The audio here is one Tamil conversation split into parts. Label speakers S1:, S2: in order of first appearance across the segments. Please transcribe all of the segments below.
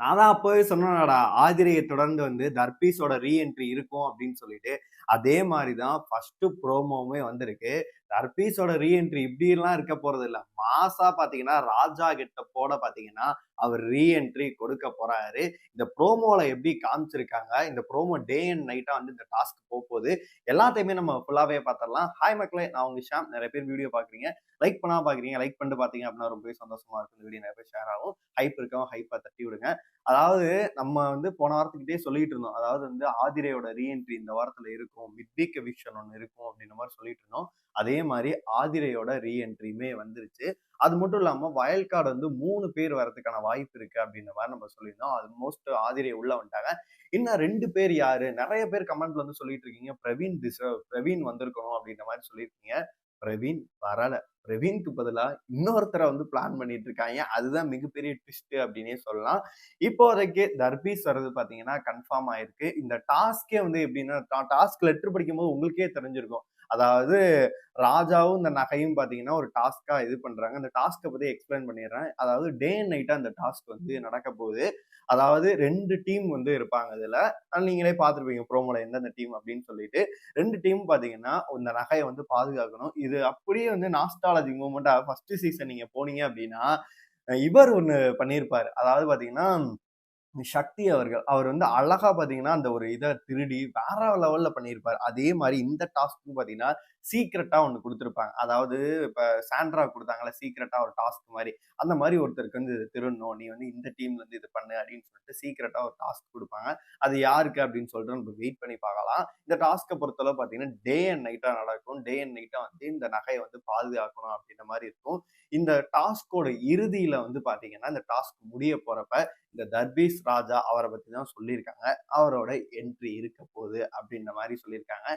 S1: நான் தான் அப்போவே சொன்னேன்டா ஆதிரையை தொடர்ந்து வந்து தர்பீஸோட ரீஎன்ட்ரி இருக்கும் அப்படின்னு சொல்லிட்டு அதே மாதிரி தான் ஃபர்ஸ்ட் ப்ரோமோவுமே வந்திருக்கு. டர்பீஸோட ரீஎன்ட்ரி இப்படிலாம் இருக்க போறது இல்ல மாசா பாத்தீங்கன்னா ராஜா கிட்ட போட பாத்தீங்கன்னா அவர் ரீஎன்ட்ரி கொடுக்க போறாரு. இந்த ப்ரோமோல எப்படி காமிச்சிருக்காங்க இந்த ப்ரோமோ டே அண்ட் நைட்டா வந்து இந்த டாஸ்க் போக போகுது எல்லாத்தையுமே நம்ம ஃபுல்லாவே பார்த்துடலாம் ஹாய் மக்களே நான் உங்க ஷாம் நிறைய பேர் வீடியோ பாக்குறீங்க. லைக் பண்ணா பாக்குறீங்க. லைக் பண்ணிட்டு பாத்தீங்க அப்படின்னா ரொம்பவே சந்தோஷமா இருக்கும். இந்த வீடியோ நிறைய பேர் ஷேர் ஆகும். ஹைப் இருக்கவும் ஹைப்பா தட்டி விடுங்க. அதாவது நம்ம வந்து போன வாரத்துக்கிட்டே சொல்லிட்டு இருந்தோம். அதாவது வந்து ஆதிரையோட ரீஎன்ட்ரி இந்த வாரத்துல இருக்கும். மிட் வீக் விஷன் ஒன்று இருக்கும் அப்படின்ற மாதிரி சொல்லிட்டு இருந்தோம். அதே மாதிரி ஆதிரையோட ரீஎன்ட்ரியுமே வந்துருச்சு. அது மட்டும் இல்லாம வயல்காடு வந்து மூணு பேர் வரதுக்கான வாய்ப்பு இருக்கு அப்படின்ற மாதிரி நம்ம சொல்லியிருந்தோம். அது மோஸ்ட் ஆதிரை உள்ள வந்துட்டாங்க. இன்னும் ரெண்டு பேர் யாரு? நிறைய பேர் கமெண்ட்ல வந்து சொல்லிட்டு இருக்கீங்க. பிரவீன் திச பிரவீன் வந்திருக்கணும் அப்படின்ற மாதிரி சொல்லியிருக்கீங்க. பிரவீன் வரல. பிரவீன்க்கு பதிலாக இன்னொருத்தரை வந்து பிளான் பண்ணிட்டு இருக்காங்க அதுதான் மிகப்பெரிய ட்விஸ்ட் அப்படின்னே சொல்லலாம். இப்போதைக்கு தர்பீஸ் வர்றது பார்த்தீங்கன்னா கன்ஃபார்ம் ஆயிருக்கு. இந்த டாஸ்கே வந்து எப்படின்னா டாஸ்க் லெட்டர் படிக்கும்போது உங்களுக்கே தெரிஞ்சிருக்கும். அதாவது ராஜாவும் இந்த நகையும் பார்த்தீங்கன்னா ஒரு டாஸ்க்காக இது பண்ணுறாங்க அந்த டாஸ்க்கை பற்றி எக்ஸ்பிளைன் பண்ணிடுறேன். அதாவது டே அண்ட் நைட்டாக அந்த டாஸ்க் வந்து நடக்க போகுது. அதாவது ரெண்டு டீம் வந்து இருப்பாங்க இதில். நீங்களே பார்த்துருப்பீங்க ப்ரோமோல எந்தெந்த டீம் அப்படின்னு சொல்லிட்டு. ரெண்டு டீம் பார்த்தீங்கன்னா இந்த நகையை வந்து பாதுகாக்கணும். இது அப்படியே வந்து நாஸ்டாலஜி மூமெண்ட்டாக ஃபர்ஸ்ட் சீசன் நீங்கள் போனீங்க அப்படின்னா இவர் ஒன்று பண்ணியிருப்பார் அதாவது பார்த்தீங்கன்னா சக்தி அவர்கள் அவர் வந்து அழகா பாத்தீங்கன்னா அந்த ஒரு இதை திருடி வேற லெவல்ல பண்ணியிருப்பார். அதே மாதிரி இந்த டாஸ்க்கும் பாத்தீங்கன்னா சீக்கிரட்டா ஒன்று கொடுத்துருப்பாங்க. அதாவது இப்ப சாண்ட்ரா கொடுத்தாங்கல்ல சீக்கிரட்டா ஒரு டாஸ்க் மாதிரி. அந்த மாதிரி ஒருத்தருக்கு வந்து திருடணும். நீ வந்து இந்த டீம்ல இருந்து இது பண்ணு அப்படின்னு சொல்லிட்டு சீக்கிரட்டா ஒரு டாஸ்க் கொடுப்பாங்க. அது யாருக்கு அப்படின்னு சொல்லிட்டு நம்ம வெயிட் பண்ணி பார்க்கலாம். இந்த டாஸ்க்கை பொறுத்தளவு பாத்தீங்கன்னா டே அண்ட் நைட்டா நடக்கும். டே அண்ட் நைட்டா வந்து இந்த நகையை வந்து பாதுகாக்கணும் அப்படின்ற மாதிரி இருக்கும். இந்த டாஸ்கோட இறுதியில வந்து பாத்தீங்கன்னா இந்த டாஸ்க் முடிய போறப்ப இந்த தர்பீஸ் ராஜா அவரை பத்தி தான் சொல்லியிருக்காங்க. அவரோட என்ட்ரி இருக்க போகுது அப்படின்ற மாதிரி சொல்லியிருக்காங்க.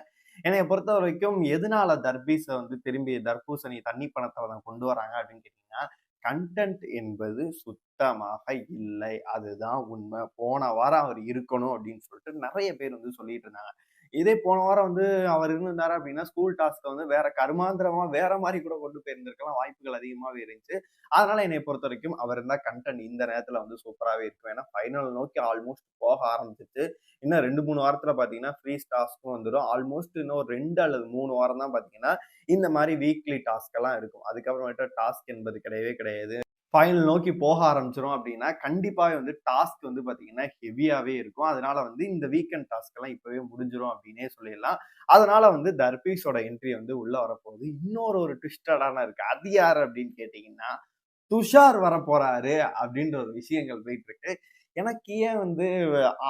S1: என்னைய பொறுத்த வரைக்கும் எதனால தர்பீஸை வந்து திரும்பி தர்பூசணி தண்ணி பணத்தை தான் கொண்டு வராங்க அப்படின்னு கேட்டீங்கன்னா கண்டென்ட் என்பது சுத்தமாக இல்லை. அதுதான் உண்மை. போன வாரம் அவர் இருக்கணும் அப்படின்னு சொல்லிட்டு நிறைய பேர் வந்து சொல்லிட்டு இருந்தாங்க. இதே போன வாரம் வந்து அவர் இருந்திருந்தாரு அப்படின்னா ஸ்கூல் டாஸ்க்கை வந்து வேற கருமாந்திரமா வேற மாதிரி கூட கொண்டு போயிருந்திருக்கலாம். வாய்ப்புகள் அதிகமாகவே இருந்துச்சு. அதனால என்னை பொறுத்த வரைக்கும் அவர் இருந்தா கண்டென்ட் இந்த நேரத்துல வந்து சூப்பராகவே இருக்கும். ஏன்னா ஃபைனல் நோக்கி ஆல்மோஸ்ட் போக ஆரம்பிச்சிச்சு. இன்னும் ரெண்டு மூணு வாரத்துல பாத்தீங்கன்னா ஃப்ரீ டாஸ்க்கும் வந்துடும் ஆல்மோஸ்ட் இன்னும் ரெண்டு அல்லது மூணு வாரம் தான் பாத்தீங்கன்னா இந்த மாதிரி வீக்லி டாஸ்க் எல்லாம் இருக்கும். அதுக்கப்புறமேட்டு டாஸ்க் என்பது கிடையவே கிடையாது. ஃபைனல் நோக்கி போக ஆரம்பிச்சிடும் அப்படின்னா கண்டிப்பாக வந்து டாஸ்க் வந்து பார்த்தீங்கன்னா ஹெவியாகவே இருக்கும். அதனால வந்து இந்த வீக்கெண்ட் டாஸ்க் எல்லாம் இப்போவே முடிஞ்சிடும் அப்படின்னே சொல்லிடலாம். அதனால வந்து தர்பீஸோட என்ட்ரி வந்து உள்ளே வரப்போகுது. இன்னொரு ஒரு ட்விஸ்டடான இருக்கு. அது யார் அப்படின்னு கேட்டிங்கன்னா துஷார் வரப்போறாரு அப்படின்ற ஒரு விஷயங்கள் போயிட்டு இருக்கு எனக்கு ஏன் வந்து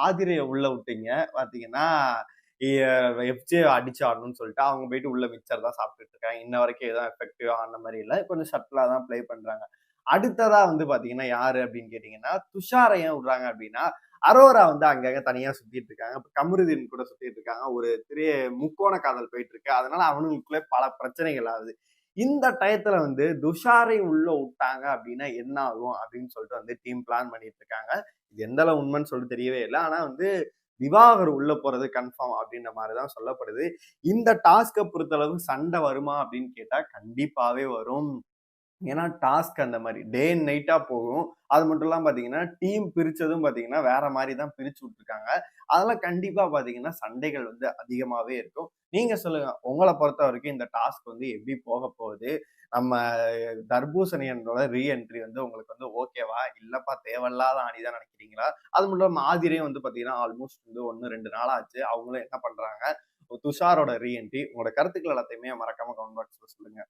S1: ஆதிரையை உள்ள விட்டீங்க? பார்த்தீங்கன்னா எஃப்ஜே அடிச்சு ஆடணும்னு சொல்லிட்டு அவங்க போயிட்டு உள்ள மிக்சர் தான் சாப்பிட்டுட்டு இருக்காங்க. இன்ன வரைக்கும் எதுவும் எஃபெக்டிவ் ஆன மாதிரி இல்லை. கொஞ்சம் ஷட்டிலாக தான் ப்ளே பண்ணுறாங்க அடுத்ததா வந்து பாத்தீங்கன்னா யாரு அப்படின்னு கேட்டீங்கன்னா துஷாரை ஏன் விடுறாங்க அப்படின்னா அரோரா வந்து அங்கங்க தனியா சுத்திட்டு இருக்காங்க. கமருதீன் கூட சுத்திட்டு இருக்காங்க. ஒரு பெரிய முக்கோண காதல் போயிட்டு இருக்கு. அதனால அவனுக்குள்ளே பல பிரச்சனைகள் ஆகுது. இந்த டயத்துல வந்து துஷாரை உள்ள விட்டாங்க அப்படின்னா என்ன ஆகும் அப்படின்னு சொல்லிட்டு வந்து டீம் பிளான் பண்ணிட்டு இருக்காங்க. இது எந்த அளவு உண்மைன்னு சொல்லிட்டு தெரியவே இல்லை. ஆனா வந்து விவாகர் உள்ள போறது கன்ஃபார்ம் அப்படின்ற மாதிரிதான் சொல்லப்படுது. இந்த டாஸ்கை பொறுத்தளவு சண்டை வருமா அப்படின்னு கேட்டா கண்டிப்பாவே வரும். ஏன்னா டாஸ்க் அந்த மாதிரி டே அண்ட் நைட்டாக போகும். அது மட்டும் இல்லாமல் பார்த்தீங்கன்னா டீம் பிரித்ததும் பார்த்தீங்கன்னா வேற மாதிரி தான் பிரித்து விட்ருக்காங்க அதெல்லாம் கண்டிப்பாக பார்த்தீங்கன்னா சண்டைகள் வந்து அதிகமாகவே இருக்கும். நீங்கள் சொல்லுங்கள் உங்களை பொறுத்த வரைக்கும் இந்த டாஸ்க் வந்து எப்படி போக போகுது? நம்ம தர்பூசணியனோட ரீஎன்ட்ரி வந்து உங்களுக்கு வந்து ஓகேவா? இல்லைப்பா தேவையில்லாத அணிதான் நினைக்கிறீங்களா? அது மட்டும் இல்லாமல் ஆதிரையும் வந்து பார்த்தீங்கன்னா ஆல்மோஸ்ட் வந்து ஒன்று ரெண்டு நாள் ஆச்சு. அவங்களும் என்ன பண்ணுறாங்க துஷாரோட ரீஎன்ட்ரி உங்களோட கருத்துக்கள் எல்லாத்தையுமே மறக்காம கமெண்ட் பாக்ஸில் சொல்லுங்கள்